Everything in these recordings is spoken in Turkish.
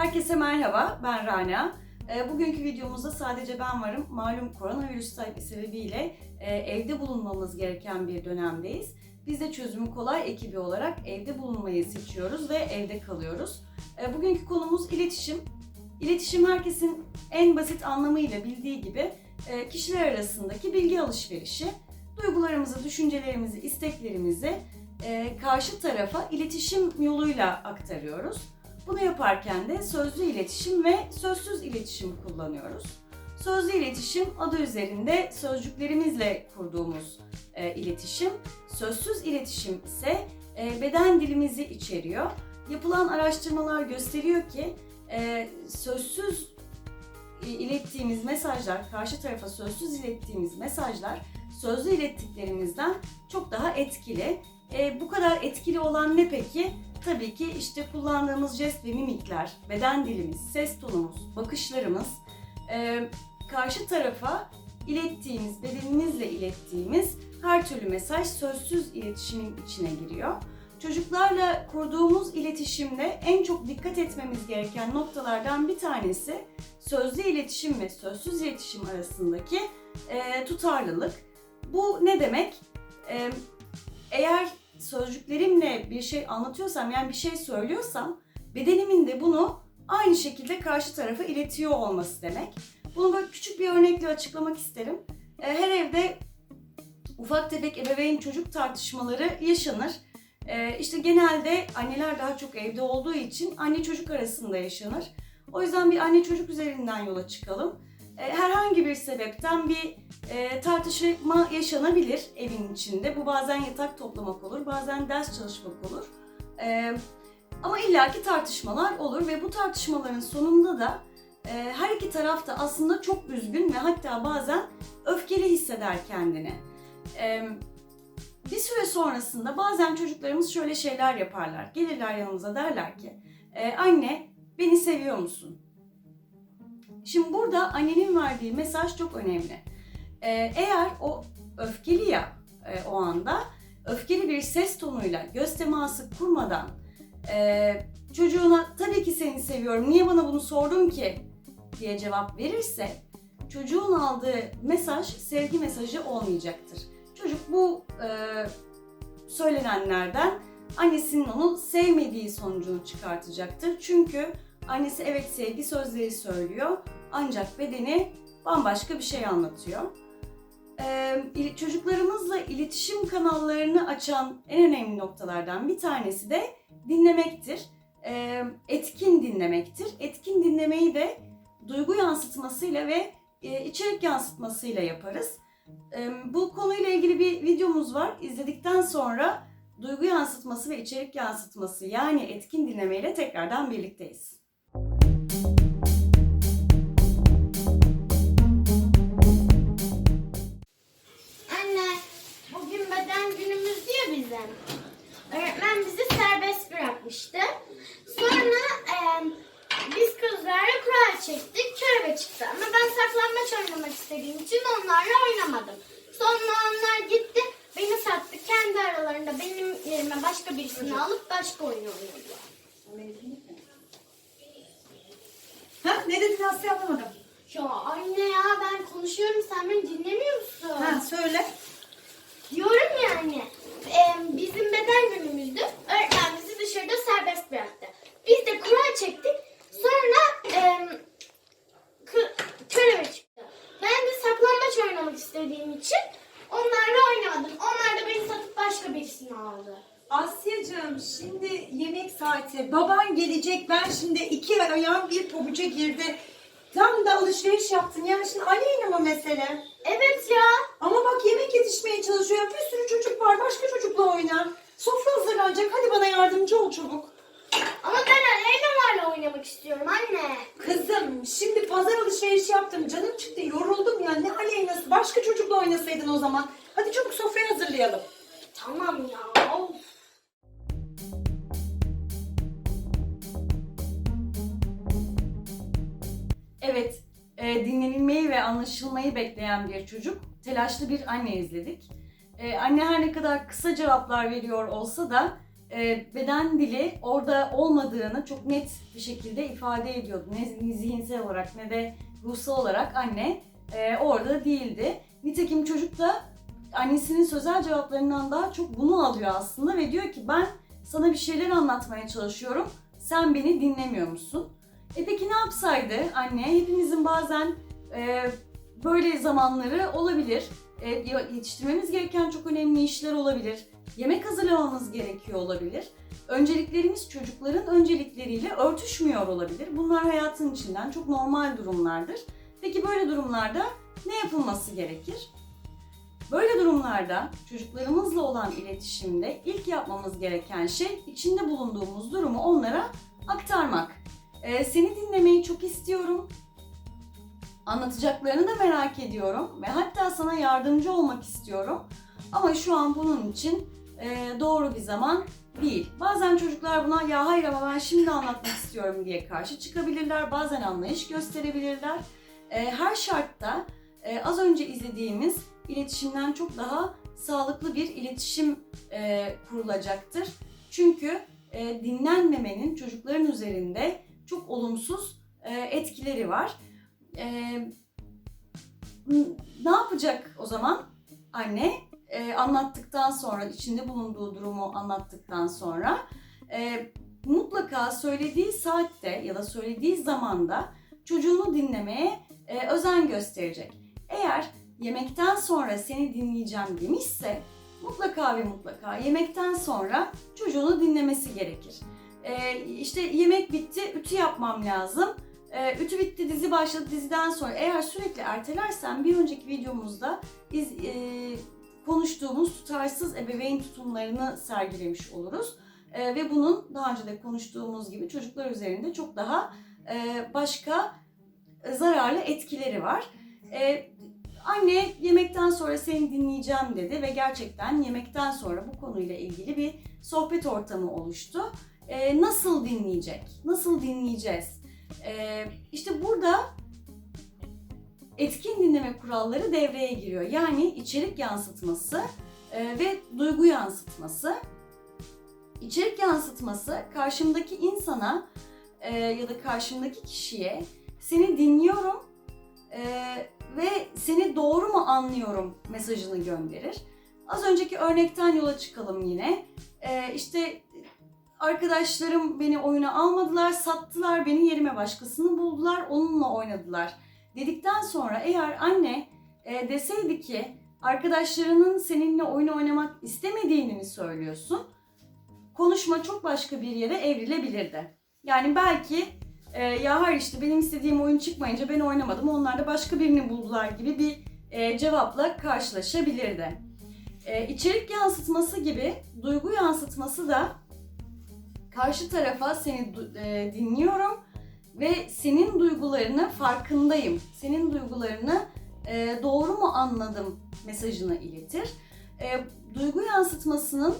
Herkese merhaba, ben Rana. E, Bugünkü videomuzda sadece ben varım. Malum koronavirüs sebebiyle e, evde bulunmamız gereken bir dönemdeyiz. Biz de çözümü kolay ekibi olarak evde bulunmayı seçiyoruz ve evde kalıyoruz. E, Bugünkü konumuz iletişim. İletişim herkesin en basit anlamıyla bildiği gibi e, kişiler arasındaki bilgi alışverişi. Duygularımızı, düşüncelerimizi, isteklerimizi e, karşı tarafa iletişim yoluyla aktarıyoruz. Bunu yaparken de sözlü iletişim ve sözsüz iletişim kullanıyoruz. Sözlü iletişim adı üzerinde sözcüklerimizle kurduğumuz e, iletişim. Sözsüz iletişim ise e, beden dilimizi içeriyor. Yapılan araştırmalar gösteriyor ki e, sözsüz ilettiğimiz mesajlar, karşı tarafa sözsüz ilettiğimiz mesajlar sözlü ilettiklerimizden çok daha etkili. E, bu kadar etkili olan ne peki? Tabii ki işte kullandığımız jest ve mimikler, beden dilimiz, ses tonumuz, bakışlarımız, e, karşı tarafa ilettiğimiz, bedenimizle ilettiğimiz her türlü mesaj sözsüz iletişimin içine giriyor. Çocuklarla kurduğumuz iletişimde en çok dikkat etmemiz gereken noktalardan bir tanesi sözlü iletişim ve sözsüz iletişim arasındaki e, tutarlılık. Bu ne demek? E, eğer sözcüklerimle bir şey anlatıyorsam yani bir şey söylüyorsam bedenimin de bunu aynı şekilde karşı tarafa iletiyor olması demek. Bunu böyle küçük bir örnekle açıklamak isterim. E, Her evde ufak tefek ebeveyn çocuk tartışmaları yaşanır. E, İşte genelde anneler daha çok evde olduğu için anne çocuk arasında yaşanır. O yüzden bir anne çocuk üzerinden yola çıkalım. E, Herhangi bir sebepten bir e, tartışma yaşanabilir evin içinde. Bu bazen yatak toplamak olur, bazen ders çalışmak olur. E, ama illaki tartışmalar olur ve bu tartışmaların sonunda da e, her iki taraf da aslında çok üzgün ve hatta bazen öfkeli hisseder kendini. E, bir süre sonrasında bazen çocuklarımız şöyle şeyler yaparlar. Gelirler yanımıza derler ki, "E, anne beni seviyor musun? Şimdi burada annenin verdiği mesaj çok önemli. Ee, eğer o öfkeli ya e, o anda öfkeli bir ses tonuyla göz teması kurmadan e, çocuğuna tabii ki seni seviyorum niye bana bunu sordun ki diye cevap verirse çocuğun aldığı mesaj sevgi mesajı olmayacaktır. Çocuk bu e, söylenenlerden annesinin onu sevmediği sonucunu çıkartacaktır. Çünkü annesi evet sevgi sözleri söylüyor ancak bedeni bambaşka bir şey anlatıyor. Ee, çocuklarımızla iletişim kanallarını açan en önemli noktalardan bir tanesi de dinlemektir. Ee, etkin dinlemektir. Etkin dinlemeyi de duygu yansıtmasıyla ve e, içerik yansıtmasıyla yaparız. Bu konuyla ilgili bir videomuz var. İzledikten sonra duygu yansıtması ve içerik yansıtması yani etkin dinlemeyle tekrardan birlikteyiz. Anne, bugün beden günümüz diye bizim. Öğretmen bizi serbest bırakmıştı. Sonra e, kızlarla kura çektik, körebe çıktı. Ama ben saklambaç oynamak istediğim için onlarla oynamadım. Sonra onlar gitti, beni sattı. Kendi aralarında benim yerime başka birisini alıp başka oyun oynuyorlar. Ha ne dedin Asya anlamadım. Ya anne ya ben konuşuyorum sen beni dinlemiyor musun? Ha söyle. Diyorum yani e, bizim beden günümüzdü. Öğretmen bizi dışarıda serbest bıraktı. Biz de kura çektik. Sonra e, körebe çıktı. Ben de saklambaç oynamak istediğim için onlarla oynamadım. Onlar da beni satıp başka birisini aldı. Asyacığım şimdi yemek saati. Baban gelecek. Ben şimdi iki ayağım bir pabuca girdi. Tam da alışveriş yaptım. Yani şimdi Aleyna mı mesele? Evet ya. Ama bak yemek yetişmeye çalışıyor. Bir sürü çocuk var. Başka çocukla oyna. Sofra hazırlanacak. Hadi bana yardımcı ol çabuk. Ama ben Aleyna'larla oynamak istiyorum anne. Kızım şimdi pazar alışveriş yaptım. Canım çıktı. Yoruldum ya. Ne Aleyna'sı? Başka çocukla oynasaydın o zaman. Hadi çabuk sofrayı hazırlayalım. Tamam ya. Of. Evet, e, dinlenilmeyi ve anlaşılmayı bekleyen bir çocuk, telaşlı bir anne izledik. E, anne her ne kadar kısa cevaplar veriyor olsa da beden dili orada olmadığını çok net bir şekilde ifade ediyordu. Ne zihinsel olarak ne de ruhsal olarak anne e, orada değildi. Nitekim çocuk da annesinin sözel cevaplarından daha çok bunu alıyor aslında ve diyor ki ben sana bir şeyler anlatmaya çalışıyorum. Sen beni dinlemiyor musun? E peki ne yapsaydı anne? Hepimizin bazen e, böyle zamanları olabilir. E, yetiştirmemiz gereken çok önemli işler olabilir. Yemek hazırlamamız gerekiyor olabilir. Önceliklerimiz çocukların öncelikleriyle örtüşmüyor olabilir. Bunlar hayatın içinden çok normal durumlardır. Peki böyle durumlarda ne yapılması gerekir? Böyle durumlarda çocuklarımızla olan iletişimde ilk yapmamız gereken şey içinde bulunduğumuz durumu onlara aktarmak. Ee, seni dinlemeyi çok istiyorum. Anlatacaklarını da merak ediyorum ve hatta sana yardımcı olmak istiyorum. Ama şu an bunun için e, doğru bir zaman değil. Bazen çocuklar buna ya hayır ama ben şimdi anlatmak istiyorum diye karşı çıkabilirler. Bazen anlayış gösterebilirler. E, her şartta e, az önce izlediğimiz iletişimden çok daha sağlıklı bir iletişim e, kurulacaktır. Çünkü e, dinlenmemenin çocukların üzerinde çok olumsuz e, etkileri var. E, ne yapacak o zaman anne? E, anlattıktan sonra, içinde bulunduğu durumu anlattıktan sonra e, mutlaka söylediği saatte ya da söylediği zamanda çocuğunu dinlemeye e, özen gösterecek. Eğer yemekten sonra seni dinleyeceğim demişse mutlaka ve mutlaka yemekten sonra çocuğunu dinlemesi gerekir. Ee, işte yemek bitti, ütü yapmam lazım. Ee, ütü bitti, dizi başladı. Diziden sonra eğer sürekli ertelersen bir önceki videomuzda biz e, konuştuğumuz tutarsız ebeveyn tutumlarını sergilemiş oluruz. Ee, ve bunun daha önce de konuştuğumuz gibi çocuklar üzerinde çok daha e, başka e, zararlı etkileri var. Ee, Anne yemekten sonra seni dinleyeceğim dedi ve gerçekten yemekten sonra bu konuyla ilgili bir sohbet ortamı oluştu. Ee, nasıl dinleyecek? Nasıl dinleyeceğiz? Ee, işte burada etkin dinleme kuralları devreye giriyor. Yani içerik yansıtması e, ve duygu yansıtması. İçerik yansıtması karşımdaki insana e, ya da karşımdaki kişiye seni dinliyorum e, ve seni doğru mu anlıyorum mesajını gönderir. Az önceki örnekten yola çıkalım yine. İşte arkadaşlarım beni oyuna almadılar, sattılar, beni yerime başkasını buldular, onunla oynadılar. Dedikten sonra eğer anne e, deseydi ki arkadaşlarının seninle oyun oynamak istemediğini mi söylüyorsun? Konuşma çok başka bir yere evrilebilirdi. Yani belki e, ya hayır işte benim istediğim oyun çıkmayınca ben oynamadım onlar da başka birini buldular gibi bir e, cevapla karşılaşabilirdi. E, içerik yansıtması gibi duygu yansıtması da karşı tarafa seni e, dinliyorum ve senin duygularını farkındayım. Senin duygularını e, doğru mu anladım mesajını iletir. E, duygu yansıtmasının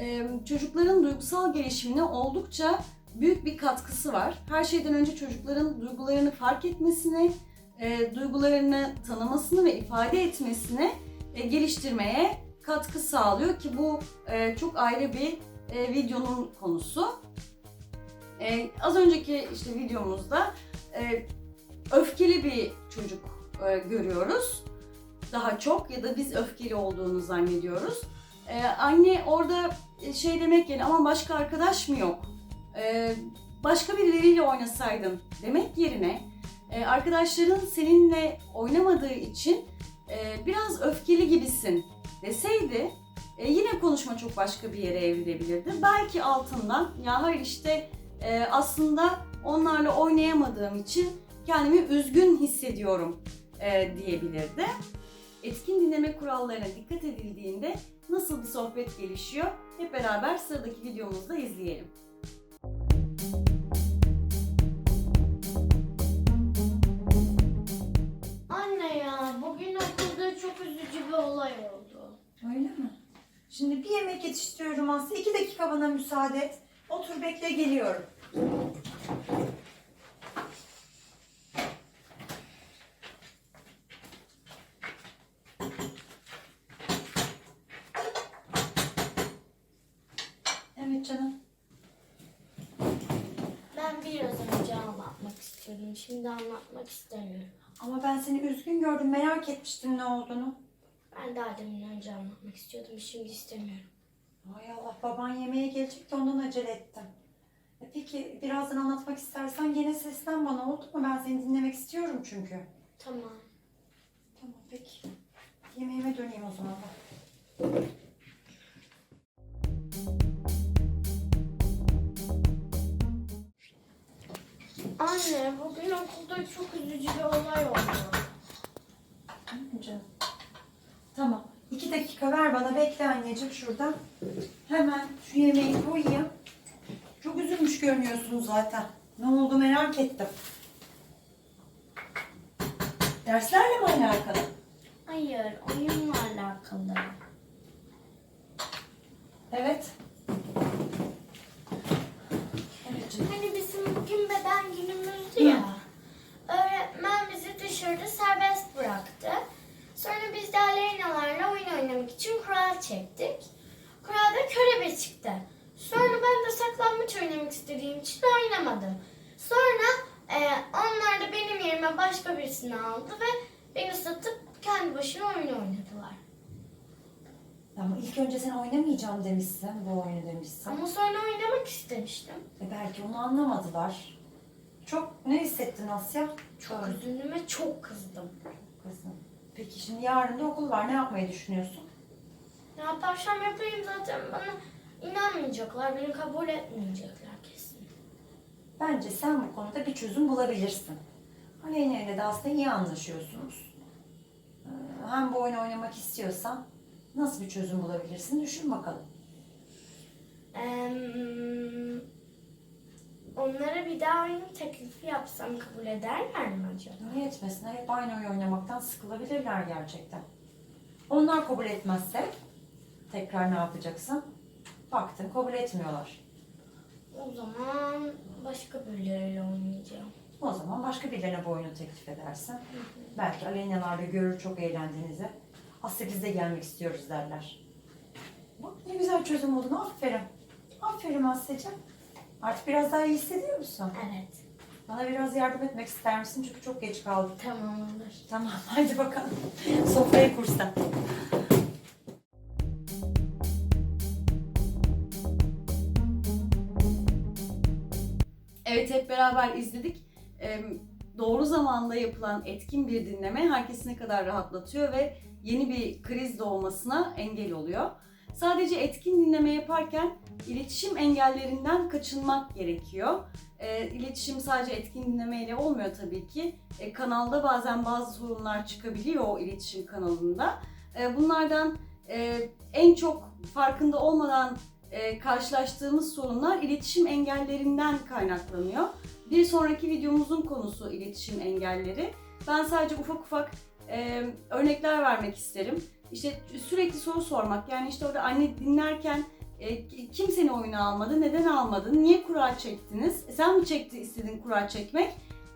e, çocukların duygusal gelişimine oldukça büyük bir katkısı var. Her şeyden önce çocukların duygularını fark etmesine, e, duygularını tanımasını ve ifade etmesini e, geliştirmeye katkı sağlıyor ki bu e, çok ayrı bir e, videonun konusu. E, az önceki işte videomuzda e, öfkeli bir çocuk e, görüyoruz. Daha çok ya da biz öfkeli olduğunu zannediyoruz. E, anne orada e, şey demek yerine ama başka arkadaş mı yok? E, başka birileriyle oynasaydın demek yerine e, arkadaşların seninle oynamadığı için e, biraz öfkeli gibisin deseydi e, yine konuşma çok başka bir yere evrilebilirdi. Belki altından ya hayır işte e, aslında onlarla oynayamadığım için kendimi üzgün hissediyorum e, diyebilirdi. Etkin dinleme kurallarına dikkat edildiğinde nasıl bir sohbet gelişiyor hep beraber sıradaki videomuzda izleyelim. Anne ya bugün okulda çok üzücü bir olay oldu. Öyle mi? Şimdi bir yemek yetiştiriyorum Aslı. İki dakika bana müsaade et. Otur bekle geliyorum. Evet canım. Ben biraz önce anlatmak istiyordum. Şimdi anlatmak istemiyorum. Ama ben seni üzgün gördüm. Merak etmiştim ne olduğunu. Ben daha demin önce anlatmak istiyordum. Şimdi istemiyorum. Ay Allah baban yemeğe gelecek de ondan acele ettim. Peki birazdan anlatmak istersen gene seslen bana oldu mu? Ben seni dinlemek istiyorum çünkü. Tamam. Tamam peki. Yemeğime döneyim o zaman. Anne bugün okulda çok üzücü bir olay oldu. Canım. Tamam. İki dakika ver bana. Bekle anneciğim şurada. Hemen şu yemeği koyayım. Çok üzülmüş görünüyorsun zaten. Ne oldu merak ettim. Derslerle mi alakalı? Hayır, oyunla alakalı. Evet. Hani bizim bugün beden günümüzdü ya. Öğretmen bizi dışarıda serbest bıraktı. Sonra biz de Aleyna'larla oyun oynamak için kura çektik. Kurada körebe çıktı. Sonra ben de saklanmaç oynamak istediğim için oynamadım. Sonra e, onlar da benim yerime başka birisini aldı ve beni satıp kendi başına oyun oynadılar. Ama ilk önce sen oynamayacağım demişsin. Bu oyunu demişsin. Ama sonra oynamak istemiştim. E belki onu anlamadılar. Çok ne hissettin Asya? Çok üzüldüm ve çok kızdım. Kızım. Peki şimdi yarın da okul var. Ne yapmayı düşünüyorsun? Ne yaparsam yapayım zaten bana inanmayacaklar, beni kabul etmeyecekler. Bence sen bu konuda bir çözüm bulabilirsin. Aleyna ile de aslında iyi anlaşıyorsunuz. Ee, Hem bu oyunu oynamak istiyorsan nasıl bir çözüm bulabilirsin düşün bakalım. Eee, onlara bir daha oyun teklifi yapsam kabul ederler mi acaba? Niye etmesinler? Hep aynı oyun oynamaktan sıkılabilirler gerçekten. Onlar kabul etmezse tekrar ne yapacaksın? Baktın kabul etmiyorlar. O zaman başka birileriyle oynayacağım. O zaman başka birilerine bu oyunu teklif edersin. Belki Aleyna'lar da görür çok eğlendiğinizi. Aslı biz de gelmek istiyoruz derler. Bak ne güzel çözüm buldun. Aferin. Aferin Aslı'cığım. Artık biraz daha iyi hissediyor musun? Evet. Bana biraz yardım etmek ister misin? Çünkü çok geç kaldık. Tamam olur. Tamam hadi bakalım. Sofrayı kursa. Hep beraber izledik. Ee, Doğru zamanda yapılan etkin bir dinleme herkesi ne kadar rahatlatıyor ve yeni bir kriz doğmasına engel oluyor. Sadece etkin dinleme yaparken iletişim engellerinden kaçınmak gerekiyor. Ee, İletişim sadece etkin dinlemeyle olmuyor tabii ki. Ee, Kanalda bazen bazı sorunlar çıkabiliyor o iletişim kanalında. Ee, Bunlardan e, en çok farkında olmadan e, karşılaştığımız sorunlar iletişim engellerinden kaynaklanıyor. Bir sonraki videomuzun konusu iletişim engelleri. Ben sadece ufak ufak e, örnekler vermek isterim. İşte sürekli soru sormak. Yani işte orada anne dinlerken e, kim seni oyuna almadı, neden almadın, niye kura çektiniz, E, sen mi çekti istediğin kura çekmek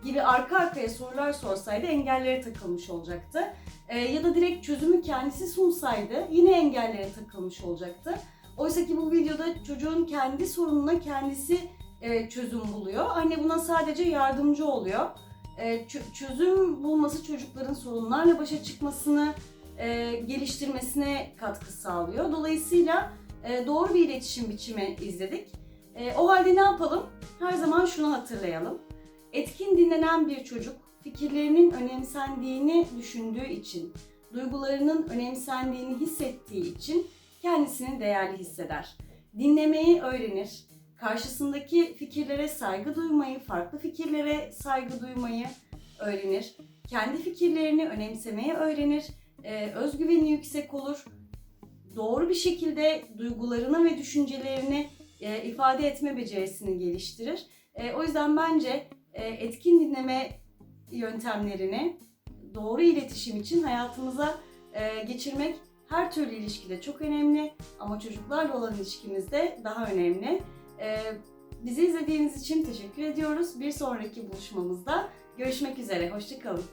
gibi arka arkaya sorular sorsaydı engellere takılmış olacaktı. E, ya da direkt çözümü kendisi sunsaydı yine engellere takılmış olacaktı. Oysa ki bu videoda çocuğun kendi sorununa kendisi e, çözüm buluyor. Anne buna sadece yardımcı oluyor. E, çö- çözüm bulması çocukların sorunlarla başa çıkmasını e, geliştirmesine katkı sağlıyor. Dolayısıyla e, doğru bir iletişim biçimi izledik. E, o halde ne yapalım? Her zaman şunu hatırlayalım. Etkin dinlenen bir çocuk fikirlerinin önemsendiğini düşündüğü için, duygularının önemsendiğini hissettiği için kendisini değerli hisseder. Dinlemeyi öğrenir, karşısındaki fikirlere saygı duymayı, farklı fikirlere saygı duymayı öğrenir. Kendi fikirlerini önemsemeyi öğrenir. Ee, özgüveni yüksek olur. Doğru bir şekilde duygularını ve düşüncelerini e, ifade etme becerisini geliştirir. E, o yüzden bence e, etkin dinleme yöntemlerini doğru iletişim için hayatımıza e, geçirmek her türlü ilişkide çok önemli ama çocuklarla olan ilişkimizde daha önemli. Ee, bizi izlediğiniz için teşekkür ediyoruz. Bir sonraki buluşmamızda görüşmek üzere. Hoşçakalın.